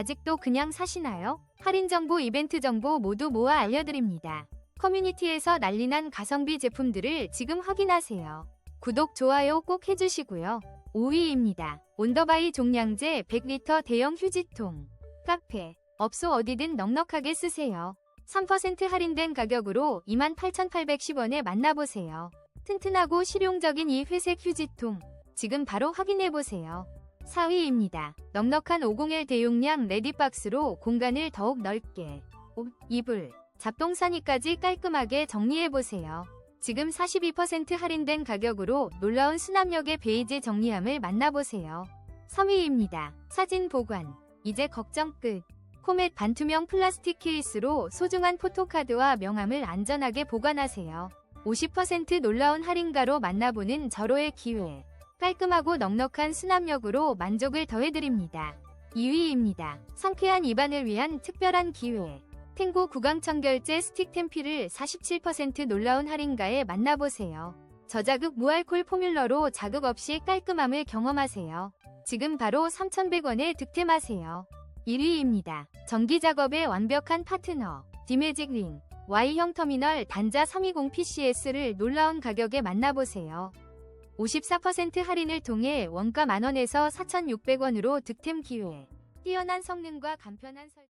아직도 그냥 사시나요? 할인 정보, 이벤트 정보 모두 모아 알려드립니다. 커뮤니티에서 난리난 가성비 제품들을 지금 확인하세요. 구독, 좋아요 꼭 해주시고요. 5위입니다. 온더바이 종량제 100리터 대형 휴지통. 카페, 업소 어디든 넉넉하게 쓰세요. 3% 할인된 가격으로 28,810원에 만나보세요. 튼튼하고 실용적인 이 회색 휴지통. 지금 바로 확인해보세요. 4위입니다. 넉넉한 501 대용량 레디박스로 공간을 더욱 넓게. 옷, 이불, 잡동사니까지 깔끔하게 정리해보세요. 지금 42% 할인된 가격으로 놀라운 수납력의 베이지 정리함을 만나보세요. 3위입니다. 사진 보관. 이제 걱정 끝. 코멧 반투명 플라스틱 케이스로 소중한 포토카드와 명함을 안전하게 보관하세요. 50% 놀라운 할인가로 만나보는 절호의 기회. 깔끔하고 넉넉한 수납력으로 만족을 더해드립니다. 2위입니다. 상쾌한 입안을 위한 특별한 기회. 탱고 구강청 결제 스틱 템피를 47% 놀라운 할인가에 만나보세요. 저자극 무알콜 포뮬러로 자극 없이 깔끔함을 경험하세요. 지금 바로 3,100원에 득템하세요. 1위입니다. 전기 작업의 완벽한 파트너. 디매직 링. Y형 터미널 단자 320PCS를 놀라운 가격에 만나보세요. 54% 할인을 통해 원가 만원에서 4,600원으로 득템 기회. 뛰어난 성능과 간편한 설